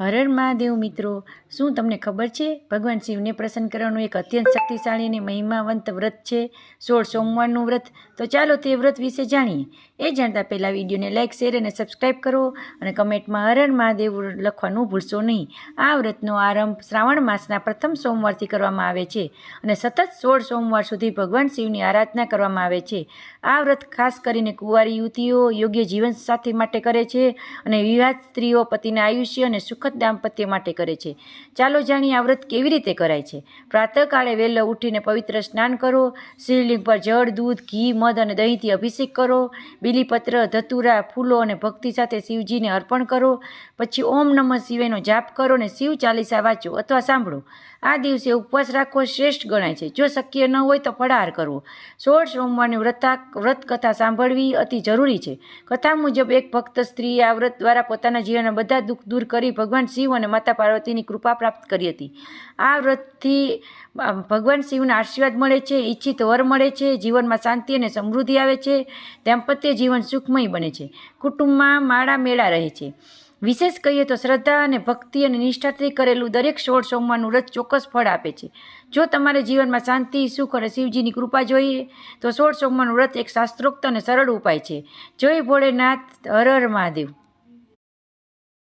હરર મહાદેવ મિત્રો, શું તમને ખબર છે? ભગવાન શિવને પ્રસન્ન કરવાનું એક અત્યંત શક્તિશાળી અને મહિમાવંત વ્રત છે. સોળ સોમવારનું વ્રત. તો ચાલો તે વ્રત વિશે જાણીએ. એ જાણતા પહેલાં વિડીયોને લાઇક શેર અને સબસ્ક્રાઈબ કરો અને કમેન્ટમાં હરર મહાદેવ લખવાનું ભૂલશો નહીં. આ વ્રતનો આરંભ શ્રાવણ માસના પ્રથમ સોમવારથી કરવામાં આવે છે અને સતત સોળ સોમવાર સુધી ભગવાન શિવની આરાધના કરવામાં આવે છે. આ વ્રત ખાસ કરીને કુંવારી યુવતીઓ યોગ્ય જીવનસાથી માટે કરે છે અને વિવાહ સ્ત્રીઓ પતિના આયુષ્ય અને સુખદ દાંપત્ય માટે કરે છે. ચાલો જાણીએ આ વ્રત કેવી રીતે કરાય છે. પ્રાતઃકાળે વહેલો ઉઠીને પવિત્ર સ્નાન કરો, શિવલિંગ પર જળ, દૂધ, ઘી, મધ અને દહીંથી અભિષેક કરો, બીલીપત્ર, ધતુરા, ફૂલો અને ભક્તિ સાથે શિવજીને અર્પણ કરો, પછી ઓમ નમઃ શિવાયનો જાપ કરો અને શિવ ચાલીસા વાંચો અથવા સાંભળો. આ દિવસે ઉપવાસ રાખવો શ્રેષ્ઠ ગણાય છે. જો શક્ય ન હોય તો ફળાહાર કરવો. સોળ સોમવારની વ્રતા વ્રત કથા સાંભળવી અતિ જરૂરી છે. કથા મુજબ એક ભક્ત સ્ત્રીએ આ વ્રત દ્વારા પોતાના જીવનના બધા દુઃખ દૂર કરી ભગવાન શિવ અને માતા પાર્વતીની કૃપા પ્રાપ્ત કરી હતી. આ વ્રતથી ભગવાન શિવના આશીર્વાદ મળે છે, ઈચ્છિત વર મળે છે, જીવનમાં શાંતિ અને સમૃદ્ધિ આવે છે, દાંપત્ય જીવન સુખમય બને છે, કુટુંબમાં માળા મેળા રહે છે. વિશેષ કહીએ તો શ્રદ્ધા અને ભક્તિ અને નિષ્ઠાથી કરેલું દરેક સોળ સોમવારનું વ્રત ચોક્કસ ફળ આપે છે. જો તમારે જીવનમાં શાંતિ, સુખ અને શિવજીની કૃપા જોઈએ, તો સોળ સોમવારનું વ્રત એક શાસ્ત્રોક્ત અને સરળ ઉપાય છે. જય ભોળેનાથ, હર હર મહાદેવ.